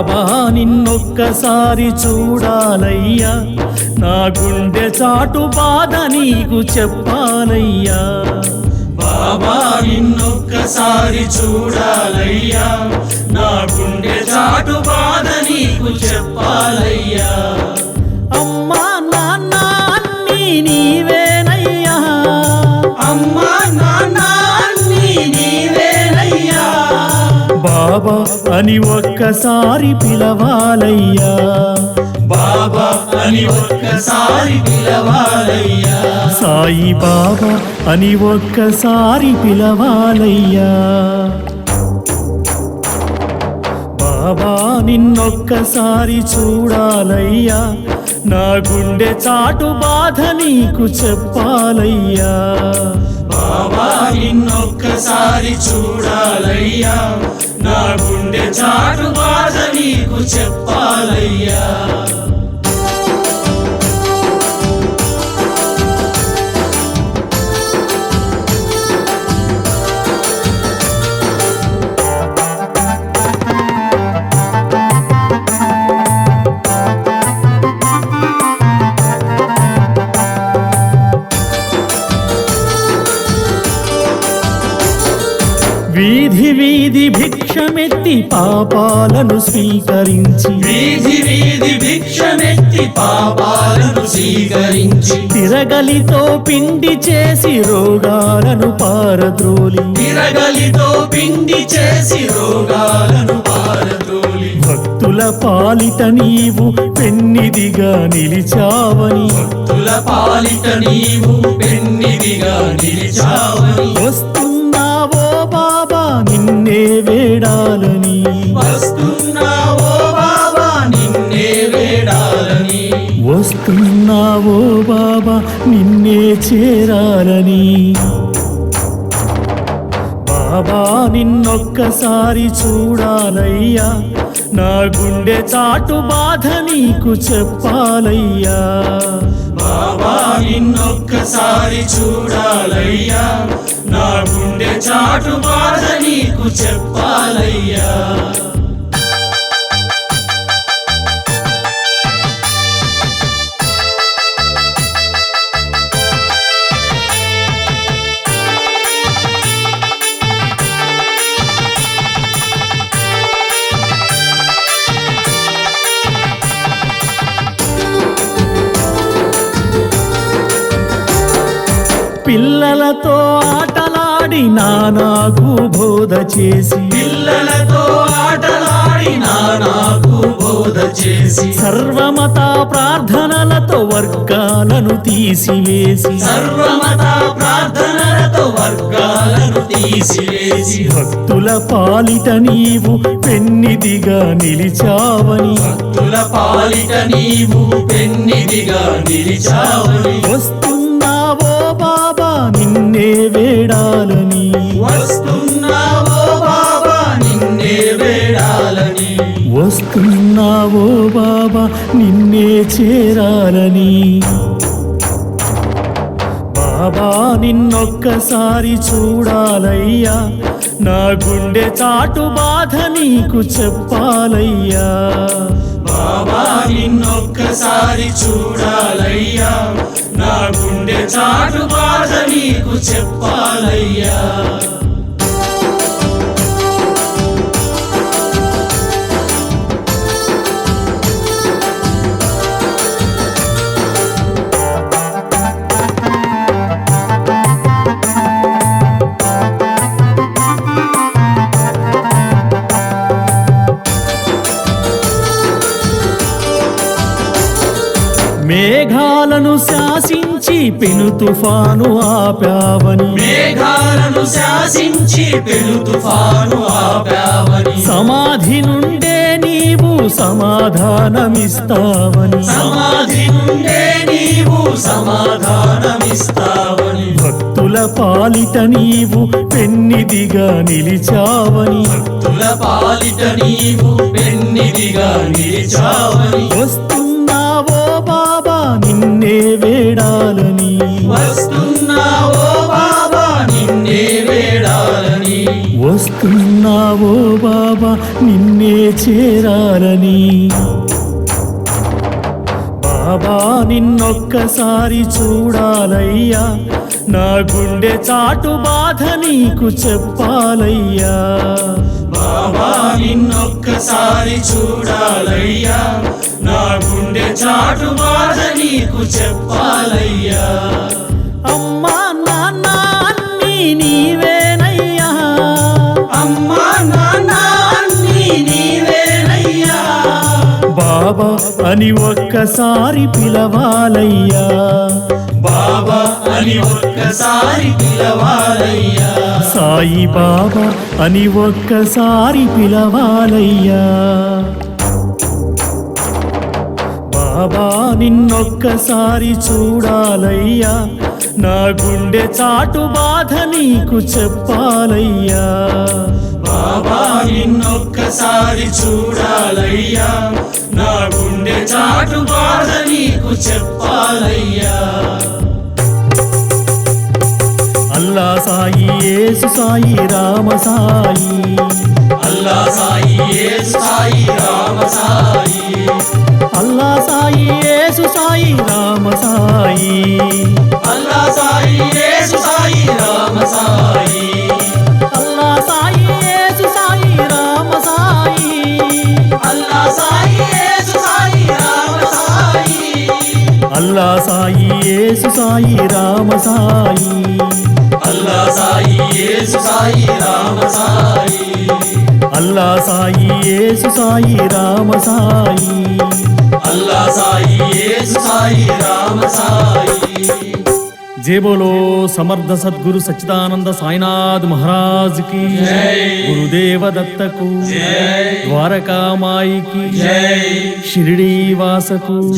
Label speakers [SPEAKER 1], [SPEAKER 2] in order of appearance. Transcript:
[SPEAKER 1] బాబా నిన్నొక్కసారి చూడాలయ్యా. నా గుండె చాటు బాధ నీకు చెప్పాలయ్యా.
[SPEAKER 2] బాబా నిన్నొక్కసారి చూడాలయ్యా.
[SPEAKER 1] బాబా అని ఒక్కసారి పిలవాలయ్యా.
[SPEAKER 2] బాబా అని ఒక్కసారి పిలవాలయ్యా.
[SPEAKER 1] సాయి బాబా అని ఒక్కసారి పిలవాలయ్యా. బాబా నిన్నొక్కసారి చూడాలయ్యా. నా గుండె చాటు బాధ నీకు చెప్పాలయ్యా.
[SPEAKER 2] బాబా నిన్నొక్కసారి చూడాలయ్యా. నా గుండె చాటు బాధ నీకు చెప్పాలయ్యా.
[SPEAKER 1] వీధి వీధి భిక్షమెత్తి పాపాలను స్వీకరించి
[SPEAKER 2] వీధి వీధి భిక్షమెత్తి పాపాలను స్వీకరించి
[SPEAKER 1] తిరగలితో పిండి చేసి రోగాలను పారద్రోలి
[SPEAKER 2] తిరగలితో పిండి చేసి రోగాలను పారదోలి
[SPEAKER 1] భక్తుల పాలిట నీవు పెన్నిదిగా నిలిచావని
[SPEAKER 2] భక్తుల పాలిట నీవు పెన్నిదిగా నిలిచావని
[SPEAKER 1] వస్తున్నావో
[SPEAKER 2] వస్తున్నావో బాబా నిన్నే
[SPEAKER 1] చేరాలని. బాబా నిన్నొక్కసారి చూడాలయ్యా. నా గుండె చాటు బాధ నీకు చెప్పాలయ్యా.
[SPEAKER 2] బాబా నిన్నొక్కసారి చూడాలయ్యా. నా గుండె చాటు బాధ నీకు చెప్పాలయ్యా.
[SPEAKER 1] పిల్లలతో ఆటలాడి నానాకు బోధ చేసి.
[SPEAKER 2] పిల్లలతో ఆటలాడి నాకు బోధ చేసి.
[SPEAKER 1] సర్వమత ప్రార్థనలతో వర్గాలను తీసివేసి.
[SPEAKER 2] సర్వమత ప్రార్థనలతో వర్గాలను తీసివేసి.
[SPEAKER 1] భక్తుల పాలిట నీవు పెన్నిదిగా నిలిచావని.
[SPEAKER 2] భక్తుల పాలిట నీవు పెన్నిదిగా నిలిచావని.
[SPEAKER 1] నిన్నే వేడాలని.
[SPEAKER 2] వస్తున్నావో బాబా నిన్నే వేడాలని.
[SPEAKER 1] వస్తున్నావో బాబా నిన్నే చేరాలని. బాబా నిన్నొక్కసారి చూడాలయ్యా. నా గుండె చాటు బాధ నీకు చెప్పాలయ్యా.
[SPEAKER 2] బాబా నిన్నొక్కసారి చూడాలయ్యా. నా గుండె చాటు బాధ నీకు చెప్పాలయ్యా.
[SPEAKER 1] మేఘాలను శాసించి పెను తుఫాను ఆపావని.
[SPEAKER 2] మేఘాలను శాసించి పెను తుఫాను ఆపావని.
[SPEAKER 1] సమాధి నుండే నీవు సమాధానమిస్తావని.
[SPEAKER 2] సమాధి నుండే నీవు సమాధానమిస్తావని.
[SPEAKER 1] భక్తుల పాలిట నీవు పెన్నిదిగా నిలిచావని.
[SPEAKER 2] భక్తుల పాలిట నీవు పెన్నిదిగా నిలిచావని.
[SPEAKER 1] వస్తున్నావో ఉన్నావో బాబా నిన్నే చేరాలని. బాబా నిన్నొక్కసారి చూడాలయ్యా. నా గుండె చాటు బాధ నీకు చెప్పాలయ్యా.
[SPEAKER 2] బాబా నిన్నొక్కసారి చూడాలయ్యా. నా గుండె చాటు బాధ నీకు చెప్పాలయ్యా.
[SPEAKER 1] అమ్మా బాబా అని ఒక్కసారి పిలవాలయ్యా.
[SPEAKER 2] బాబా అని ఒక్కసారి పిలవాలయ్యా.
[SPEAKER 1] సాయి బాబా అని ఒక్కసారి పిలవాలయ్యా. బాబా నిన్నొక్కసారి చూడాలయ్యా. నా గుండె చాటు బాధ నీకు చెప్పాలయ్యా.
[SPEAKER 2] నిన్నొక్కసారి చూడాలయ్యా. నా గుండె చాటు బాధ నీకు చెప్పాలయ్యా.
[SPEAKER 1] అల్లా సాయి యేసు సాయి రామ సాయి.
[SPEAKER 2] అల్లా సాయి యేసు సాయి రామ సాయి.
[SPEAKER 1] అల్లా సాయి యేసు సాయి రామ సాయి.
[SPEAKER 2] అల్లా సాయి యేసు సాయి రామ సాయి.
[SPEAKER 1] సాయి రామ సాయి.
[SPEAKER 2] అల్లా సాయి యేసు సాయి రామ సాయి.
[SPEAKER 1] అల్లా సాయి యేసు సాయి రామ సాయి.
[SPEAKER 2] అల్లా సాయి యేసు సాయి రామ సాయి.
[SPEAKER 1] జై బోలో సమర్థ సద్గురు సచ్చిదానంద సాయినాథ్
[SPEAKER 2] మహారాజ్కి.
[SPEAKER 1] గురుదేవ దత్తకు. ద్వారకామాయికి షిరిడీ వాసకు